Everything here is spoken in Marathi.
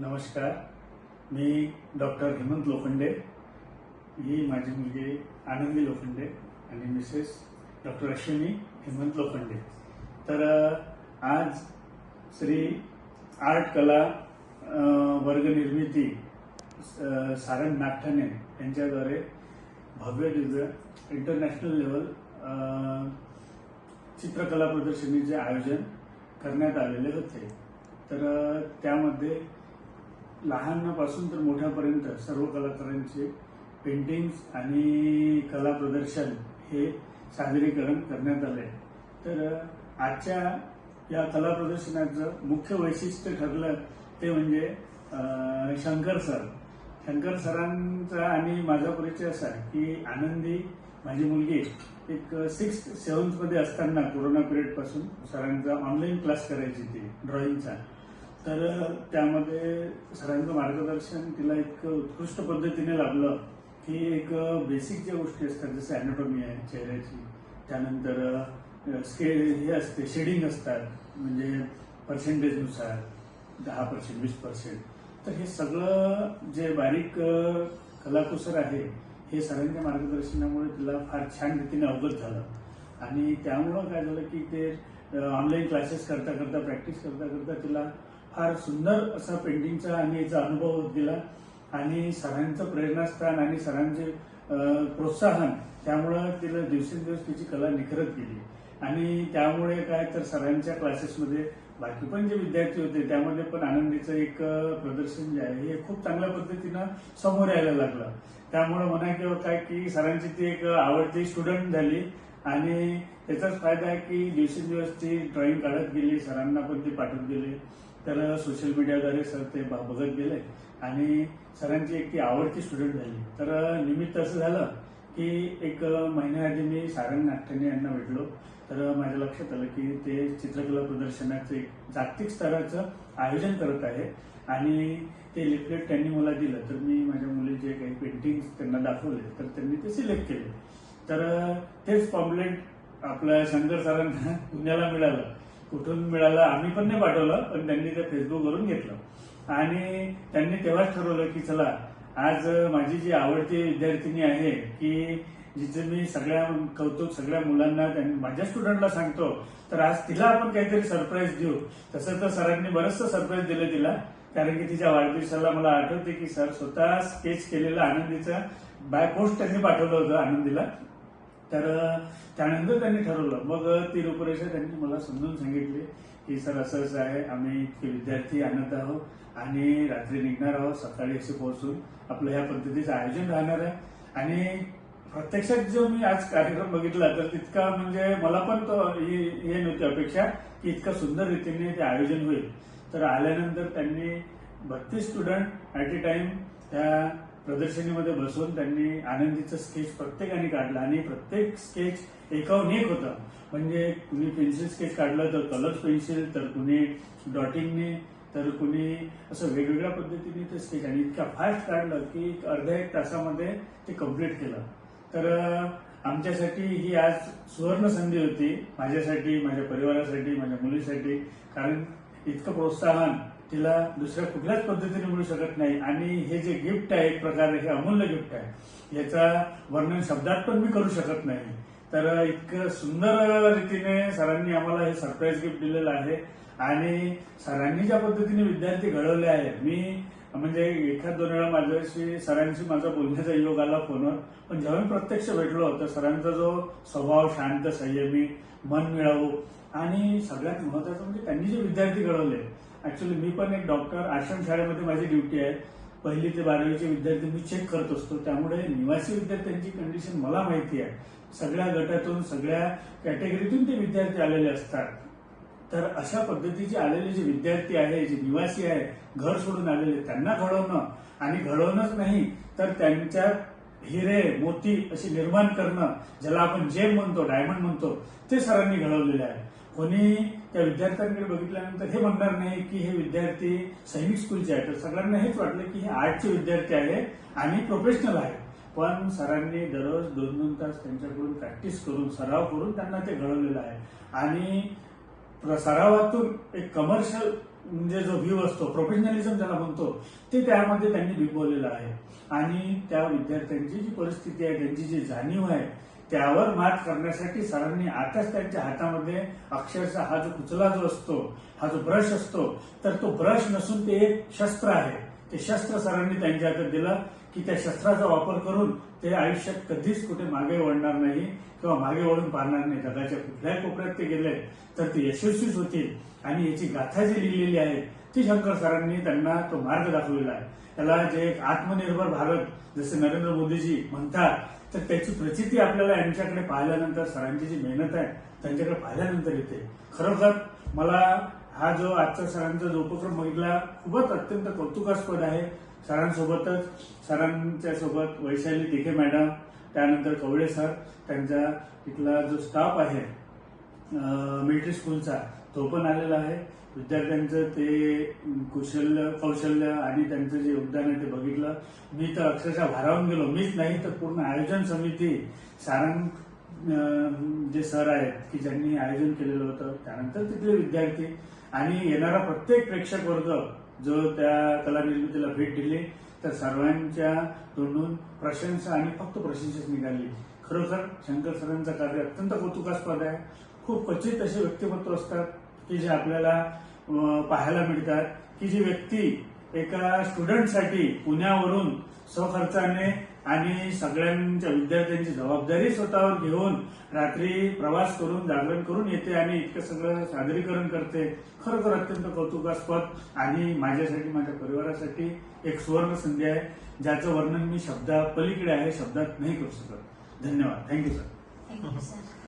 नमस्कार. मी डॉक्टर हेमंत लोखंडे. ही माझी मुलगी आनंदी लोखंडे आणि मिसेस डॉक्टर अश्विनी हेमंत लोखंडे. तर आज श्री आर्ट कला वर्गनिर्मिती सारंग नागठाणे यांच्याद्वारे भव्य दिव्य इंटरनॅशनल लेवल चित्रकला प्रदर्शनीचे आयोजन करण्यात आलेले होते. तर त्यामध्ये लहानापासून तर मोठ्यापर्यंत सर्व कलाकारांचे पेंटिंग्स आणि कला प्रदर्शन हे सादरीकरण करण्यात आले. तर आजच्या या कला प्रदर्शनाचं मुख्य वैशिष्ट्य ठरलं ते म्हणजे शंकर सर. शंकर सरांचा आणि माझा परिचय असा की आनंदी माझी मुलगी एक सिक्स सेवन्थमध्ये असताना कोरोना पिरियडपासून सरांचा ऑनलाईन क्लास करायची ती ड्रॉइंगचा तर त्यामध्ये सरांचं मार्गदर्शन तिला इतकं उत्कृष्ट पद्धतीने लाभलं की एक बेसिक ज्या गोष्टी असतात जसं अॅनाटॉमी आहे चेहऱ्याची त्यानंतर स्के हे असते शेडिंग असतात म्हणजे पर्सेंटेजनुसार दहा पर्सेंट वीस पर्सेंट तर हे सगळं जे बारीक कलाकुसर आहे हे सरांच्या मार्गदर्शनामुळे तिला फार छान रीतीने अवगत झालं. आणि त्यामुळं काय झालं की ते ऑनलाईन क्लासेस करता करता प्रॅक्टिस करता करता तिला फार सुंदर असा पेंटिंगचा आणि याचा अनुभव होत गेला. आणि सरांचं प्रेरणास्थान आणि सरांचे प्रोत्साहन त्यामुळं तिला दिवसेंदिवस तिची कला निखरत गेली. आणि त्यामुळे काय तर सरांच्या क्लासेसमध्ये बाकी पण जे विद्यार्थी होते त्यामध्ये पण आनंदीचं एक प्रदर्शन जे आहे हे खूप चांगल्या पद्धतीनं समोर यायला लागलं. त्यामुळं म्हणा किंवा काय की सरांची ती एक आवडती स्टुडंट झाली. आणि त्याचाच फायदा आहे की दिवसेंदिवस ती ड्रॉइंग काढत गेली सरांना पण ती पाठवत गेली. तर सोशल मीडियाद्वारे सर ते ब- बघत गेले. आणि सरांची एक ती आवडती स्टुडंट झाली. तर निमित्त असं झालं की एक महिन्याआधी मी सारंग नाट्याने यांना भेटलो. तर माझ्या लक्षात आलं की ते चित्रकला प्रदर्शनाचं एक जागतिक स्तराचं आयोजन करत आहे. आणि ते लिफलेट त्यांनी मला दिलं. तर मी माझ्या मुलीचे काही पेंटिंग त्यांना दाखवले तर त्यांनी ते सिलेक्ट केले. तर तेच पॉम्पलेट आपल्या शंकर सरांना पुण्याला मिळालं. कुठून मिळालं आम्ही पण नाही पाठवलं पण त्यांनी ते फेसबुकवरून घेतलं. आणि त्यांनी तेव्हाच ठरवलं की चला आज माझी जी आवडती विद्यार्थिनी आहे की जिथे मी सगळ्या कौतुक सगळ्या मुलांना माझ्या स्टुडंटला सांगतो तर आज तिला आपण काहीतरी सरप्राईज देऊ. तसं तर सरांनी बरंचसं सरप्राईज दिलं तिला कारण की तिच्या वाढदिवसाला मला आठवते की सर स्वतः स्केच केलेला आनंदीचा बाय पोस्ट त्यांनी पाठवलं होतं आनंदीला. तर त्यानंतर त्यांनी ठरवलं. मग ती रूपरेषा त्यांनी मला समजून सांगितली की सर असं असं आहे. आम्ही इतके विद्यार्थी आणत आहोत आणि रात्री निघणार आहोत. सकाळी असे पोहोचून आपलं ह्या पद्धतीचं आयोजन राहणार आहे. आणि प्रत्यक्षात जो मी आज कार्यक्रम बघितला तर तितका म्हणजे मला पण तो हे हे नव्हती अपेक्षा की इतका सुंदर रीतीने ते आयोजन होईल. तर आल्यानंतर त्यांनी बत्तीस स्टुडंट ऍट ए टाइम त्या प्रदर्शनीमध्ये बसवून त्यांनी आनंदीचं स्केच प्रत्येकाने काढलं आणि प्रत्येक स्केच एकाहून एक होतं. म्हणजे कुणी पेन्सिल स्केच काढलं तर कलर्स पेन्सिल तर कुणी डॉटिंगने तर कुणी असं वेगवेगळ्या पद्धतीने ते स्केच आणि इतका फास्ट काढलं की अर्ध्या एक तासामध्ये ते कंप्लीट केलं. तर आमच्यासाठी ही आज सुवर्ण संधी होती. माझ्यासाठी माझ्या परिवारासाठी माझ्या मुलीसाठी. कारण इतकं प्रोत्साहन तिला दुसऱ्या कुठल्याच पद्धतीने मिळू शकत नाही. आणि हे जे गिफ्ट आहे एक प्रकारे हे अमूल्य गिफ्ट आहे याचा वर्णन शब्दात पण मी करू शकत नाही. तर इतकं सुंदर रीतीने सरांनी आम्हाला हे सरप्राईज गिफ्ट दिलेलं आहे. आणि सरांनी ज्या पद्धतीने विद्यार्थी घडवले आहेत मी म्हणजे एखाद दोन वेळा माझ्याशी सरांशी माझा बोलण्याचा योग आला फोनवर. पण जेव्हा मी प्रत्यक्ष भेटलो तर सरांचा जो स्वभाव शांत संयमी मन मिळावू आणि सगळ्यात महत्वाचं म्हणजे त्यांनी जे विद्यार्थी घडवले ऍक्च्युली मी पण एक डॉक्टर आश्रम शाळेमध्ये माझी ड्युटी आहे. पहिली ते बारावीचे विद्यार्थी मी चेक करत असतो. त्यामुळे निवासी विद्यार्थ्यांची कंडिशन मला माहिती आहे. सगळ्या गटातून सगळ्या कॅटेगरीतून ते विद्यार्थी आलेले असतात. तर अशा पद्धतीचे आलेले जे विद्यार्थी आहे जे निवासी आहे घर सोडून आलेले त्यांना घडवणं. आणि घडवणंच नाही तर त्यांच्या हिरे मोती अशी निर्माण करणं ज्याला आपण जेम म्हणतो डायमंड म्हणतो ते सरांनी घडवलेले आहे. कोणी त्या विद्यार्थ्यांकडे बघितल्यानंतर हे म्हणणार नाही की हे विद्यार्थी सैनिक स्कूलचे आहेत. तर सगळ्यांना हेच वाटलं की हे आर्टचे विद्यार्थी आहे आणि प्रोफेशनल आहे पण सरांनी दररोज दोन दोन तास त्यांच्याकडून प्रॅक्टिस करून सराव करून त्यांना ते घडवलेलं आहे. आणि प्र- सरावातून एक कमर्शियल म्हणजे जो व्ह्यू असतो प्रोफेशनलिझम ज्याला म्हणतो ते त्यामध्ये त्यांनी बिंबवलेलं आहे. आणि त्या विद्यार्थ्यांची जी परिस्थिती आहे त्यांची जी जाणीव आहे त्यावर मात करण्यासाठी सरांनी आताच त्यांच्या हातामध्ये अक्षरशः हा जो कुचला जो असतो हा जो ब्रश असतो तर तो ब्रश नसून ते एक शस्त्र आहे. ते शस्त्र सरांनी त्यांच्या हातात दिलं की त्या शस्त्राचा वापर करून ते आयुष्यात कधीच कुठे मागे वळणार नाही किंवा मागे वळून पाहणार नाही. जगाच्या कुठल्याही कोपऱ्यात ते गेले तर ते यशस्वीच होतील. आणि याची गाथा जी लिहिलेली आहे ती शंकर सरांनी त्यांना तो मार्ग दाखवलेला आहे. त्याला जे एक आत्मनिर्भर भारत जसे नरेंद्र मोदीजी म्हणतात तर त्याची प्रचिती आपल्याला यांच्याकडे पाहिल्यानंतर सरांची जी मेहनत आहे त्यांच्याकडे पाहिल्यानंतर येते. खरोखर मला हा जो आजचा सरांचा जो उपक्रम बघितला खूपच अत्यंत कौतुकास्पद आहे. सरांसोबतच सरांच्या सोबत वैशाली टिके मॅडम त्यानंतर कवळे सर त्यांचा इथला जो स्टाफ आहे मिलिटरी स्कूलचा तो पण आलेला आहे. विद्यार्थ्यांचं ते कुशल्य कौशल्य आणि त्यांचं जे योगदान आहे ते बघितलं. मी तर अक्षरशः भारावून गेलो. मीच नाही तर पूर्ण आयोजन समिती सारंग जे सर आहेत की ज्यांनी आयोजन केलेलं होतं त्यानंतर तिथले विद्यार्थी आणि येणारा प्रत्येक प्रेक्षक वर्ग जो त्या कला निर्मितीला भेट दिली तर सर्वांच्या तोंडून प्रशंसा आणि फक्त प्रशंसाच निघाली. खरोखर शंकर सरांचं कार्य अत्यंत कौतुकास्पद आहे. खूप क्वचित असे व्यक्तिमत्व असतात. की जे आपल्याला पाहायला मिळतात की जी व्यक्ती एका स्टुडंटसाठी पुण्यावरून स्वखर्चाने आणि सगळ्यांच्या विद्यार्थ्यांची जबाबदारी स्वतःवर घेऊन रात्री प्रवास करून जागरण करून येते आणि इतकं सगळं सादरीकरण करते खरोखर अत्यंत कौतुकास्पद आणि माझ्यासाठी माझ्या परिवारासाठी एक सुवर्ण संधी आहे ज्याचं वर्णन मी शब्दा पलीकडे आहे शब्दात नाही करू शकत. धन्यवाद. Thank you sir thank you sir